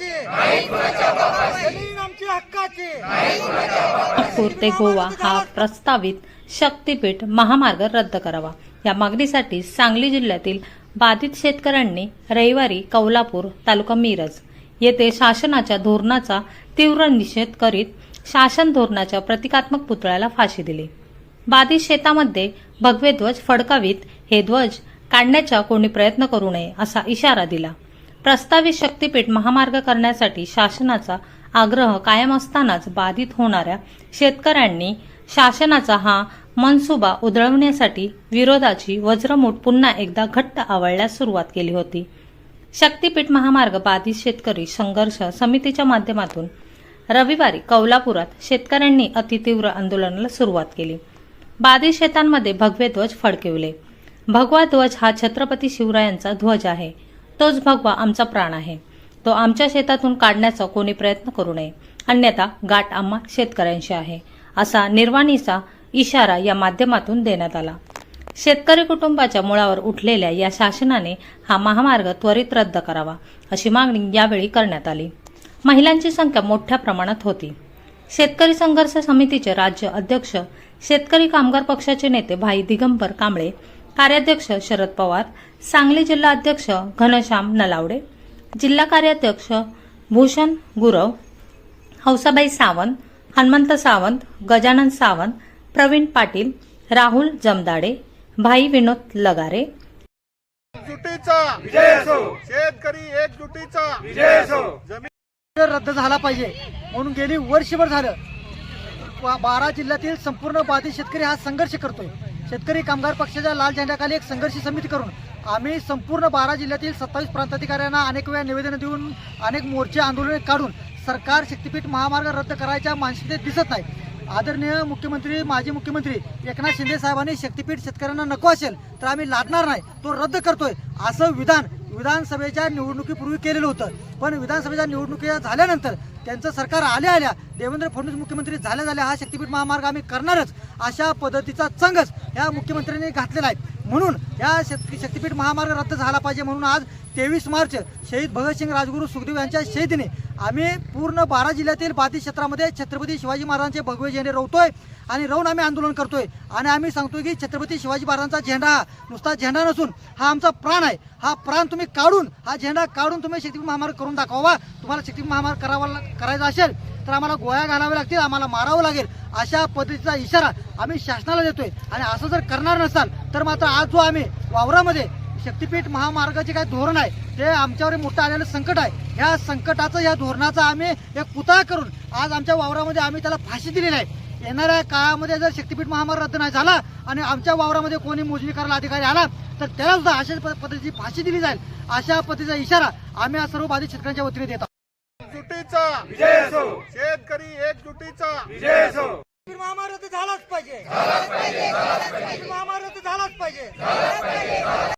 जमीन आमची हक्काची. नागपूर ते गोवा हा प्रस्तावित शक्तीपीठ महामार्ग रद्द करावा. या मागणीसाठी सांगली जिल्ह्यातील बाधित शेतकऱ्यांनी रविवारी कौलापूर तालुका मिरज येथे शासनाच्या धोरणाचा तीव्र निषेध करीत शासन धोरणाच्या प्रतिकात्मक पुतळ्याला फाशी दिली. बाधित शेतामध्ये भगवे ध्वज फडकावीत हे ध्वज काढण्याचा कोणी प्रयत्न करू नये असा इशारा दिला. प्रस्तावित शक्तीपीठ महामार्ग करण्यासाठी शासनाचा आग्रह कायम असतानाच बाधित होणाऱ्या शेतकऱ्यांनी शासनाचा हा मनसुबा उधळवण्यासाठी विरोधाची वज्रमूठ पुन्हा एकदा घट्ट आवळण्यास सुरुवात केली होती. शक्तीपीठ महामार्ग बाधित शेतकरी संघर्ष समितीच्या माध्यमातून रविवारी कौलापुरात शेतकऱ्यांनी अतितीव्र आंदोलनाला सुरुवात केली. बाधित शेतांमध्ये भगवे ध्वज फडकविले. भगवा ध्वज हा छत्रपती शिवरायांचा ध्वज आहे. तोच भगवा आमचा प्राण आहे. तो आमच्या शेतातून काढण्याचा कोणी प्रयत्न करू नये. अन्यथा गाठ आम्हा शेतकऱ्यांशी आहे असा निर्वाणीचा इशारा या माध्यमातून देण्यात आला. शेतकरी कुटुंबाच्या मुळावर उठलेल्या या शासनाने हा महामार्ग त्वरित रद्द करावा अशी मागणी यावेळी करण्यात आली. महिलांची संख्या मोठ्या प्रमाणात होती. शेतकरी संघर्ष समितीचे राज्य अध्यक्ष शेतकरी कामगार पक्षाचे नेते भाई दिगंबर कांबळे कार्याध्यक्ष शरद पवार सांगली जिल्हा अध्यक्ष घनश्याम नलावडे जिल्हा कार्याध्यक्ष भूषण गुरव हौसाबाई सावंत हनुमंत सावंत गजानन सावंत प्रवीण पाटील राहुल जमदाडे भाई विनोद लगारे. एकजुटीचा. विजय असो शेतकरी एकजुटीचा. विजय असो जमीन रद्द झाला पाहिजे म्हणून गेली वर्षभर झालं. बारा जिल्ह्यातील संपूर्ण बाधित शेतकरी हा संघर्ष करतोय. शेतकरी कामगार पक्षाच्या लाल झेंड्याखाली एक संघर्ष समिती करून आम्ही संपूर्ण बारा जिल्ह्यातील सत्तावीस प्रांताधिकाऱ्यांना अनेक वेळा निवेदनं देऊन अनेक मोर्चे आंदोलने काढून सरकार शक्तीपीठ महामार्ग रद्द करायच्या मानसिकतेत दिसत नाही. आदरणीय मुख्यमंत्री माजी मुख्यमंत्री एकनाथ शिंदे साहेबांनी शक्तीपीठ शेतकऱ्यांना नको असेल तर आम्ही लादणार नाही. तो रद्द करतोय असं विधान विधानसभेच्या निवडणुकीपूर्वी केलेलं होतं. पण विधानसभेच्या निवडणुकीच्या झाल्यानंतर त्यांचं सरकार आल्या आल्या देवेंद्र फडणवीस मुख्यमंत्री झाल्या झाल्या हा शक्तीपीठ महामार्ग आम्ही करणारच अशा पद्धतीचा चंगच ह्या मुख्यमंत्र्यांनी घातलेला आहे. म्हणून या शक्ती शक्तीपीठ महामार्ग रद्द झाला पाहिजे म्हणून आज तेवीस मार्च शहीद भगतसिंग राजगुरू सुखदेव यांच्या शहीदीने आम्ही पूर्ण बारा जिल्ह्यातील बाधित क्षेत्रामध्ये छत्रपती शिवाजी महाराजांचे भगवे झेंडे रोवतोय आणि राहून आम्ही आंदोलन करतोय. आणि आम्ही सांगतो की छत्रपती शिवाजी महाराजांचा झेंडा हा नुसता झेंडा नसून हा आमचा प्राण आहे. हा प्राण तुम्ही काढून हा झेंडा काढून तुम्ही शक्ती महामार्ग करून दाखवावा. तुम्हाला शक्ती महामार्ग करावा करायचा असेल तर आम्हाला गोळ्या घालाव्या लागतील आम्हाला मारावं लागेल. अशा पद्धतीचा इशारा आम्ही शासनाला देतोय. आणि असं जर करणार नसाल तर मात्र आज जो आम्ही वावरामध्ये शक्तीपीठ महामार्गाचे काय धोरण आहे? ते आमच्यावर मोठं आलेलं संकट आहे. ह्या संकटाचं या धोरणाचा आम्ही एक पुतळा करून आज आमच्या वावरामध्ये आम्ही त्याला फाशी दिलेली आहे येणाऱ्या काळामध्ये जर शक्तीपीठ महामार्ग रद्द नाही झाला आणि आमच्या वावरामध्ये कोणी मोजणी करायला अधिकारी आला तर त्याला सुद्धा अशाच प- पद्धतीची फाशी दिली जाईल. अशा पद्धतीचा इशारा आम्ही सर्व बाधित शेतकऱ्यांच्या वतीने देत आहोत. एकजुटीचा विजय असो. शेतकरी एकजुटीचा विजय असो. महामार्ग रद्द झालाच पाहिजे.